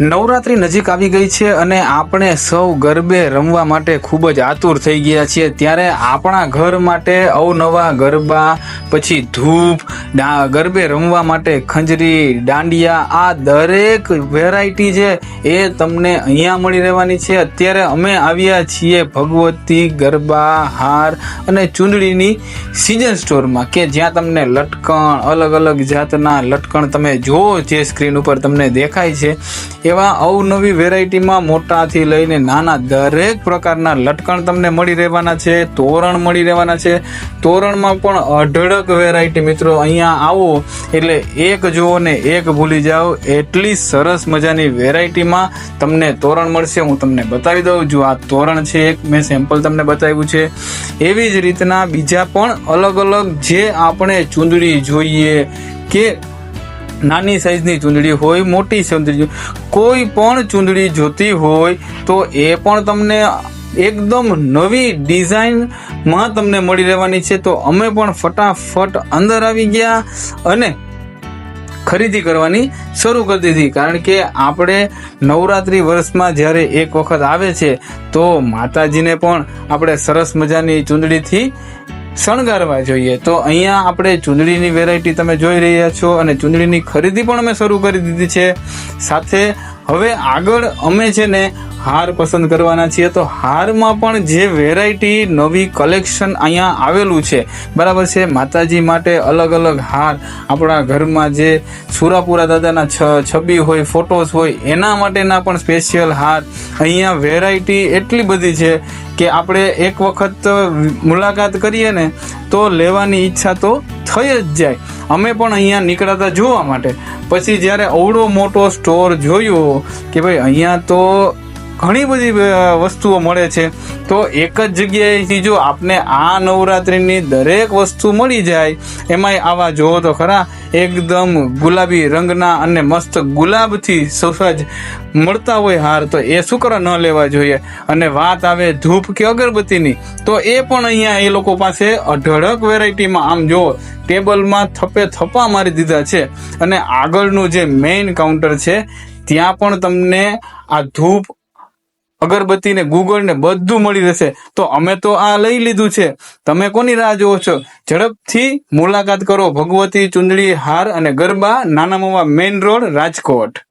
નવરાત્રી નજીક આવી ગઈ છે અને આપણે સૌ ગરબે રમવા માટે ખૂબ જ આતુર થઈ ગયા છીએ. ત્યારે આપણા ઘર માટે અવનવા ગરબા, પછી ધૂપ ગરબે રમવા માટે ખંજરી, દાંડિયા, આ દરેક વેરાયટી છે એ તમને અહીંયા મળી રહેવાની છે. અત્યારે અમે આવ્યા છીએ ભગવતી ગરબા હાર અને ચૂંદડીની સિઝન સ્ટોરમાં કે જ્યાં તમને લટકણ અલગ અલગ જાતના લટકણ તમે જુઓ જે સ્ક્રીન ઉપર તમને દેખાય છે. એવા અવનવી વેરાયટીમાં મોટાથી લઈને નાના દરેક પ્રકારના લટકણ તમને મળી રહેવાના છે, તોરણ મળી રહેવાના છે. તોરણમાં પણ અઢળક વેરાયટી મિત્રો અહીંયા આવો. એટલે એક જુઓ ને એક ભૂલી જાઓ. એટલી સરસ મજાની વેરાયટીમાં તમને તોરણ મળશે. હું તમને બતાવી દઉં. જો આ તોરણ છે, એક મેં સેમ્પલ તમને બતાવ્યું છે. એવી જ રીતના બીજા પણ અલગ અલગ જે આપણે ચૂંદડી જોઈએ કે નાની સાઈઝની ચૂંદડી હોય, મોટી ચૂંદડી કોઈ પણ ચૂંદડી જોતી હોય, તો એ પણ તમને એકદમ નવી ડિઝાઇનમાં તમને મળી રહેવાની છે. તો અમે પણ ફટાફટ અંદર આવી ગયા અને ખરીદી કરવાની શરૂ કરી દીધી. કારણ કે આપણે નવરાત્રિ વર્ષમાં જ્યારે એક વખત આવે છે, તો માતાજીને પણ આપણે સરસ મજાની ચૂંદડીથી શણગારવા જોઈએ. તો અહીંયા આપણે ચૂંદડીની વેરાયટી તમે જોઈ રહ્યા છો અને ચૂંદડીની ખરીદી પણ અમે શરૂ કરી દીધી છે. સાથે હવે આગળ અમે છે ને હાર પસંદ કરવાના છીએ. તો હારમાં પણ જે વેરાયટી નવી કલેક્શન અહીંયા આવેલું છે, બરાબર છે? માતાજી માટે અલગ અલગ હાર, આપણા ઘરમાં જે સુરાપુરા દાદાના છ, છબી હોય ફોટોસ હોય, એના માટેના પણ સ્પેશિયલ હાર. અહીંયા વેરાયટી એટલી બધી છે કે આપણે એક વખત મુલાકાત કરીએ ને, તો લેવાની ઈચ્છા તો થઈ જ જાય. અમે પણ અહીંયા નીકળતા જોવા માટે. પછી જ્યારે અવડો મોટો સ્ટોર જોયો કે ભાઈ અહીંયા તો ઘણી બધી વસ્તુઓ મળે છે. તો એક જ જગ્યાએથી જો આપને આ નવરાત્રિની દરેક વસ્તુ મળી જાય, એમાંય આવા જોવો તો ખરા, એકદમ ગુલાબી રંગના અને મસ્ત ગુલાબથી સૌસાજ મળતા હોય હાર, તો એ શુક્ર ન લેવા જોઈએ. અને વાત આવે ધૂપ કે અગરબત્તીની, તો એ પણ અહીંયા એ લોકો પાસે અઢળક વેરાયટીમાં આમ જુઓ ટેબલમાં થપે થપ્પા મારી દીધા છે. અને આગળનું જે મેઇન કાઉન્ટર છે, ત્યાં પણ તમને આ ધૂપ અગરબત્તી ને ગૂગળ ને બધું મળી રહેશે. તો અમે તો આ લઈ લીધું છે. તમે કોની રાહ જોવો છો? ઝડપથી મુલાકાત કરો. ભગવતી ચુંદડી, હાર અને ગરબા, નાના મોવા મેઇન રોડ, રાજકોટ.